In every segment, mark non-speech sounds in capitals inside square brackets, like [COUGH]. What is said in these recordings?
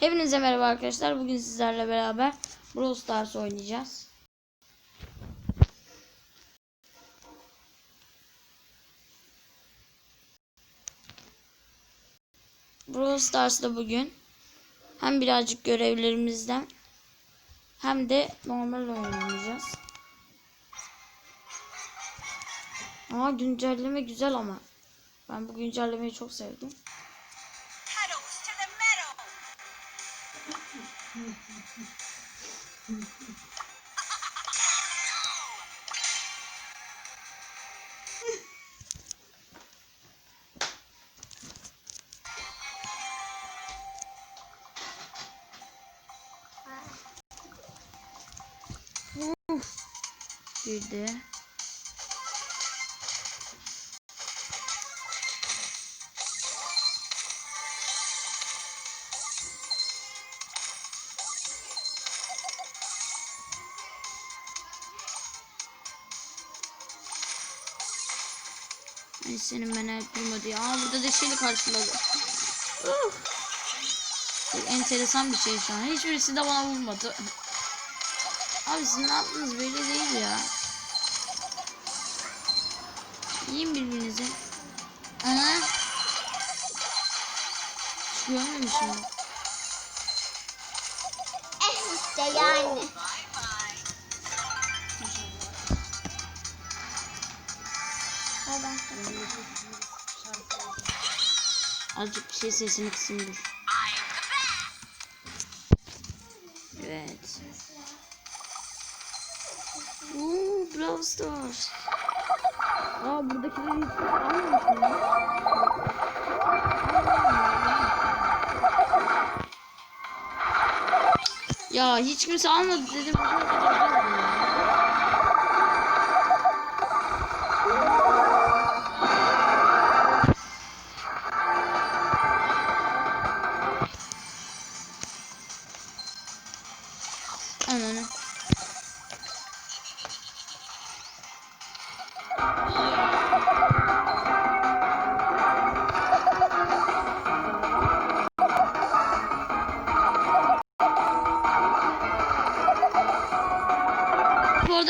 Hepinize merhaba arkadaşlar. Bugün sizlerle beraber Brawl Stars oynayacağız. Brawl Stars'da bugün hem birazcık görevlerimizden hem de normal oynayacağız. Aa güncelleme güzel ama. Ben bu güncellemeyi çok sevdim. Girdi. Ay senin el durmadı ya. Aa burada da şeyle karşıladı. Uh. Enteresan bir şey şu an. Hiçbirisi de bana vurmadı. Abi siz ne yaptınız böyle değil ya. Yiyin birbirinizi. Ana. Hiç görmemişim. Eh işte yani. Azıcık bir şey sesini kısayım dur. Evet. Brawl Stars. Aa buradakileri hiç almamış mı ya? Ya hiç kimse almadı dedim. Ananı.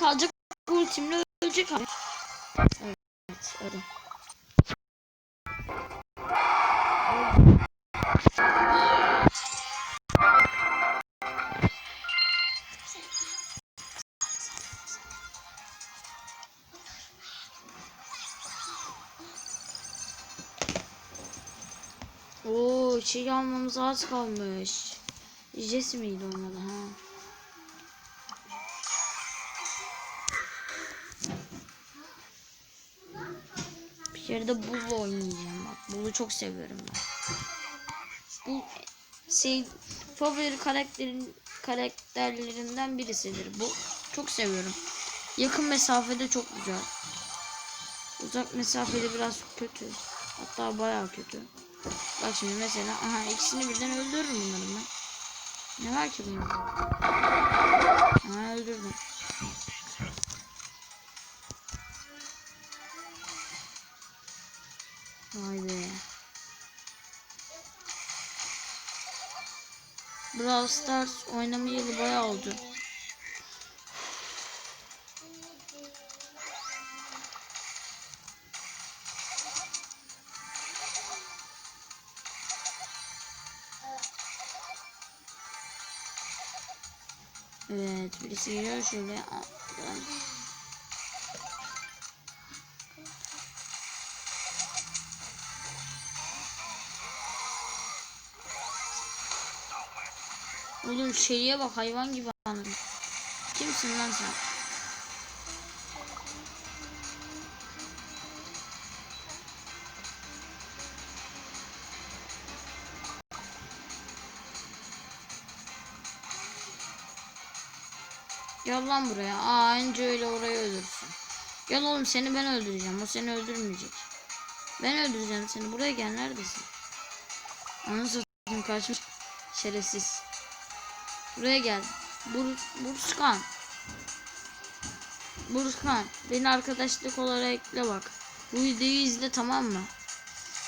Kalacak ultimle ölecek abi. Evet öyle. Oo şey almamız az kalmış. Jesse miydi olmalı ha? Bir kere de Bull'la oynayacağım bak. Bull'u çok seviyorum ben. Bu şey favori karakterin karakterlerinden birisidir bu. Çok seviyorum. Yakın mesafede çok güzel. Uzak mesafede biraz kötü. Hatta bayağı kötü. Bak şimdi mesela aha ikisini birden öldürürüm bunları ben. Ne var ki bunun? Aha öldürdüm. Vay be. Brawl Stars oynamayalı bayağı oldu. Evet birisi geliyor şöyle. Oğlum şeye bak hayvan gibi anladım. Kimsin lan sen? Gel lan buraya. Aa önce öyle orayı öldürsün. Gel oğlum seni ben öldüreceğim. O seni öldürmeyecek. Ben öldüreceğim seni. Buraya gel neredesin? Anı satayım kaçmış. Şerefsiz. Buraya gel. Bur Burskan. Burskan. Beni arkadaşlık olarak ekle bak. Bu videoyu izle tamam mı?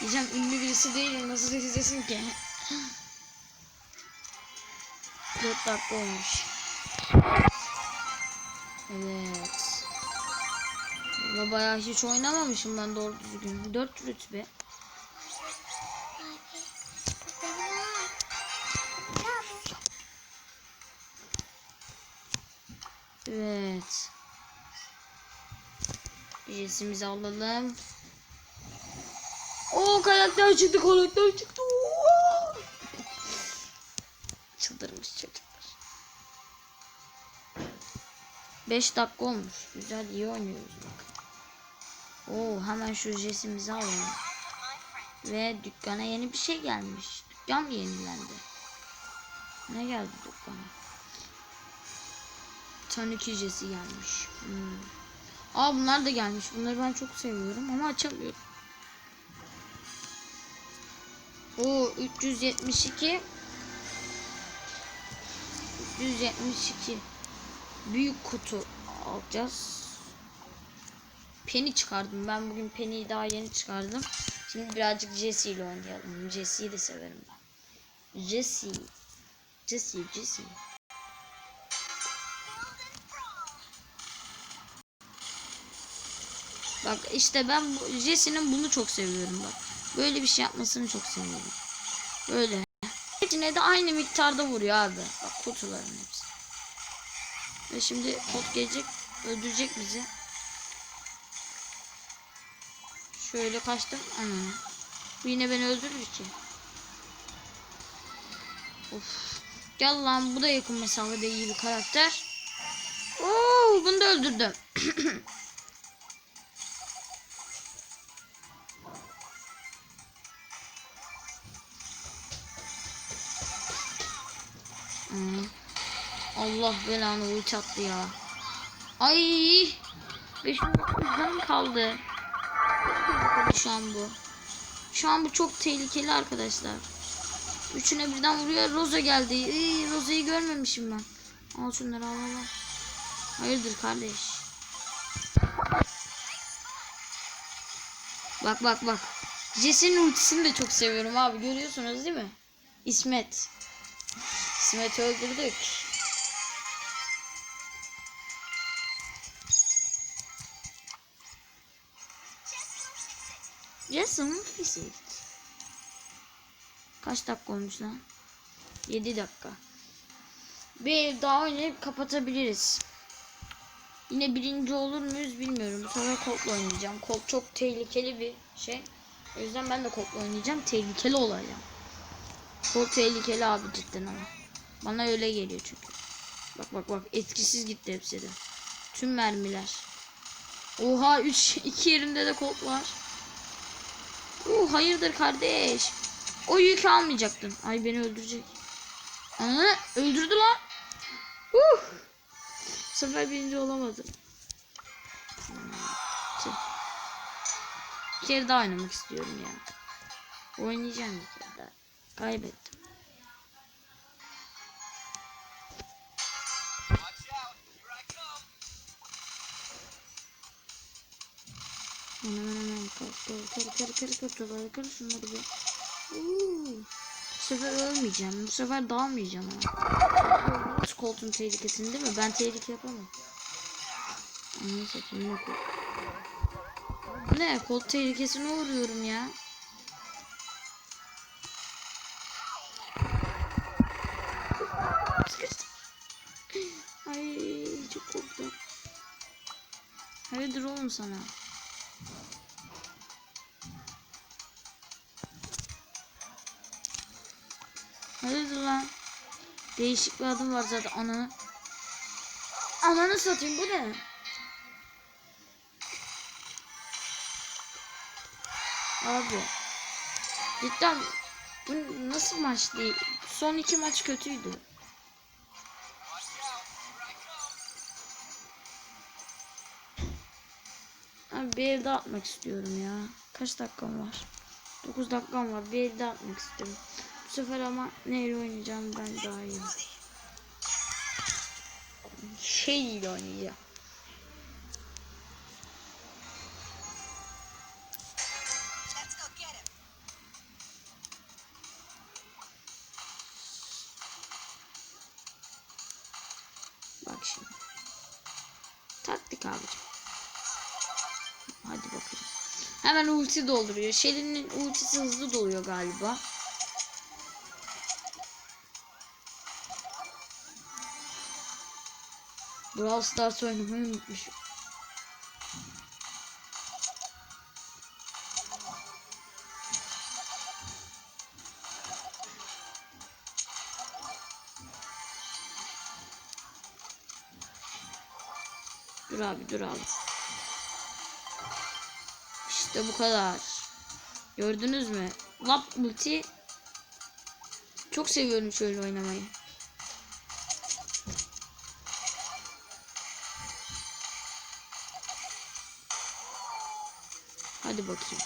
Diyeceğim ünlü birisi değil nasıl izlesin ki? [GASPS] 4 dakika olmuş. Evet. Valla bayağı hiç oynamamışım ben doğru düzgün. 4 rütbe. Evet. Jesimizi alalım. O karakter çıktı karakter çıktı. Oo! Çıldırmış çocuklar. 5 dakika olmuş. Güzel iyi oynuyoruz bak. Oo hemen şu jesimizi alalım. Ve dükkana yeni bir şey gelmiş. Dükkan yenilendi? Ne geldi dükkana? Tanuki jesi gelmiş. Hmm. Aa bunlar da gelmiş. Bunları ben çok seviyorum ama açamıyorum. O 372 372 büyük kutu alacağız. Penny çıkardım. Ben bugün Penny'yi daha yeni çıkardım. Şimdi birazcık Jesse ile oynayalım. Jesse'yi de severim ben. Jesse. Jesse, Jesse. Bak işte ben bu- Jesse'nin bunu çok seviyorum bak. Böyle bir şey yapmasını çok seviyorum. Böyle. Hepsine de aynı miktarda vuruyor abi. Bak kutuların hepsi. Ve şimdi kod gelecek. Öldürecek bizi. Şöyle kaçtım. Ana. Bu yine beni öldürür ki. Of. Gel lan bu da yakın mesafede iyi bir karakter. Oo, bunu da öldürdüm. [CLEARS THROAT] Hmm. Allah belanı ulti attı ya. Ay! 509 canım kaldı. Şu an bu. Şu an bu çok tehlikeli arkadaşlar. Üçüne birden vuruyor. Rosa geldi. Iy, Rosa'yı görmemişim ben. Al şunları al. al. Hayırdır kardeş. Bak bak bak. Jesse'nin ultisini de çok seviyorum abi. Görüyorsunuz değil mi? İsmet. İsmet'i öldürdük. Jason Fizik. Kaç dakika olmuş lan? 7 dakika. Bir ev daha oynayıp kapatabiliriz. Yine birinci olur muyuz bilmiyorum. Bu sefer Colt'la oynayacağım. Colt çok tehlikeli bir şey. O yüzden ben de Colt'la oynayacağım. Tehlikeli olacağım. Colt tehlikeli abi cidden ama. Bana öyle geliyor çünkü. Bak bak bak etkisiz gitti hepsi de. Tüm mermiler. Oha 3 2 yerimde de Colt var. Oo hayırdır kardeş. O yükü almayacaktın. Ay beni öldürecek. Ananı öldürdü lan. Uh. Bu sefer birinci olamadım. Tüh. Bir kere daha oynamak istiyorum ya. Oynayacağım bir kere daha. Kaybettim. Hemen hemen kır kır kır kır kır kır kır şunları bir. Uuu. Bu sefer ölmeyeceğim. Bu sefer dalmayacağım ama. Colt'un tehlikesini değil mi? Ben tehlike yapamam. Neyse şimdi Colt. Ne? Colt tehlikesine uğruyorum ya. Ay çok korktum. Hayırdır oğlum sana? Hayırdır lan? Değişik bir adım var zaten ananı. Ananı satayım bu ne? Abi. Cidden bu nasıl maç değil? Son iki maç kötüydü. Bir elde atmak istiyorum ya. Kaç dakikam var? 9 dakikam var. Bir elde atmak istiyorum. Bu ama neyle oynayacağım ben daha iyi. Şey ile oynayacağım. Bak şimdi. Taktik abicim. Hadi bakayım. Hemen ulti dolduruyor. Şelin'in ultisi hızlı doluyor galiba. Brawl Stars oynamayı unutmuşum. Dur abi dur abi. İşte bu kadar. Gördünüz mü? Lap multi. Çok seviyorum şöyle oynamayı. Hadi bakayım.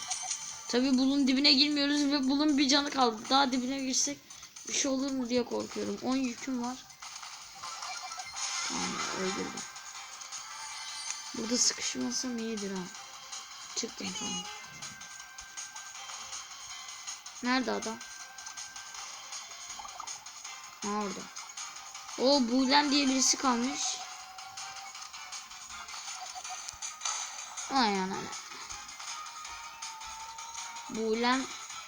Tabi bulun dibine girmiyoruz ve bulun bir canı kaldı. Daha dibine girsek bir şey olur mu diye korkuyorum. 10 yüküm var. Tamam öldürdüm. Burada sıkışmasam iyidir ha. Çıktım tamam. Nerede adam? Ha orada. O Bulen diye birisi kalmış. Ay ana. Bulen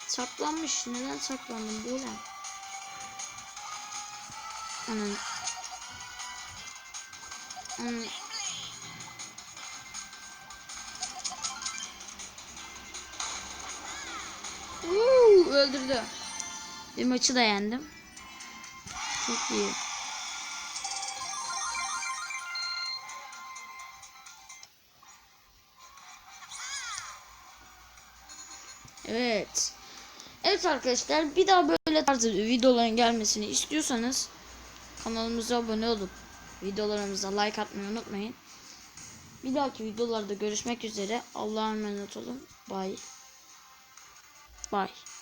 saklanmış. Neden saklandın Bulen? Anam. Anam. Uuu, öldürdü. Bir maçı da yendim. Çok iyi. Evet. Evet arkadaşlar bir daha böyle tarzı videoların gelmesini istiyorsanız kanalımıza abone olup videolarımıza like atmayı unutmayın. Bir dahaki videolarda görüşmek üzere. Allah'a emanet olun. Bye. Bye.